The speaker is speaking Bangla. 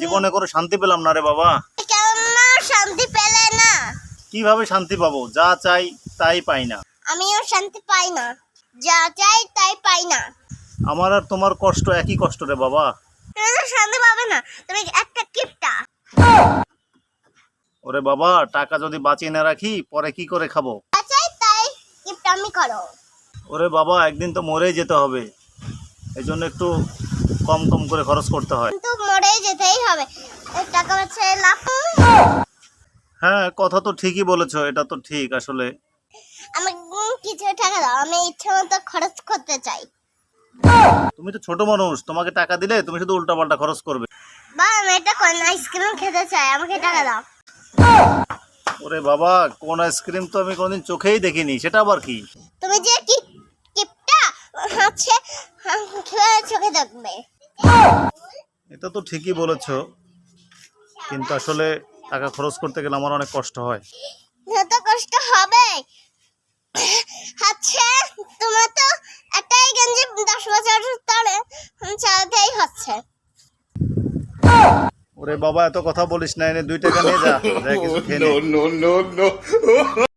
জীবনে করে শান্তি পেলাম না রে বাবা? শান্তি পেলে না। কীভাবে শান্তি পাবো? যা চাই তাই পাই না। আমিও শান্তি পাই না। যা চাই তাই পাই না। আমার আর তোমার কষ্ট একই কষ্ট রে বাবা। তুমি তো শান্তি পাবে না। তুমি একটা কিপটা। ওরে বাবা টাকা যদি বাঁচিয়ে না রাখি পরে কি করে খাব? চাই তাই কিপটা আমি করো। ওরে বাবা একদিন তো মরেই যেতে হবে। এই জন্য একটু কম কম করে খরচ করতে হয়। কিন্তু মরে যেতেই হবে। এই টাকা বাঁচে লাভ হ্যাঁ কথা তো ঠিকই বলেছ এটা তো ঠিক আসলে। আমি কিছু টাকা দাও আমি ইচ্ছে মতো খরচ করতে চাই। তুমি তো ছোট মানুষ তোমাকে টাকা দিলে তুমি শুধু উল্টাপাল্টা খরচ করবে। বা আমি একটা কোন আইসক্রিম খেতে চাই আমাকে টাকা দাও। ওরে বাবা কোন আইসক্রিম তো আমি কোনোদিন চোখেই দেখিনি সেটা আবার কি? তুমি যে কি কিপটা হচ্ছে চোখে দেখবে। এটা তো ঠিকই বলেছ কিন্তু আসলে টাকা খরচ করতে গেলে আমার অনেক কষ্ট হয়। যত কষ্ট হবে আচ্ছা তোমার তো একটাই গেঞ্জি দশ বছর ধরে চালাতেই হচ্ছে। ওরে বাবা এত কথা বলিস না এনে দুই টাকা নিয়ে যা যা কিছু খেয়ে.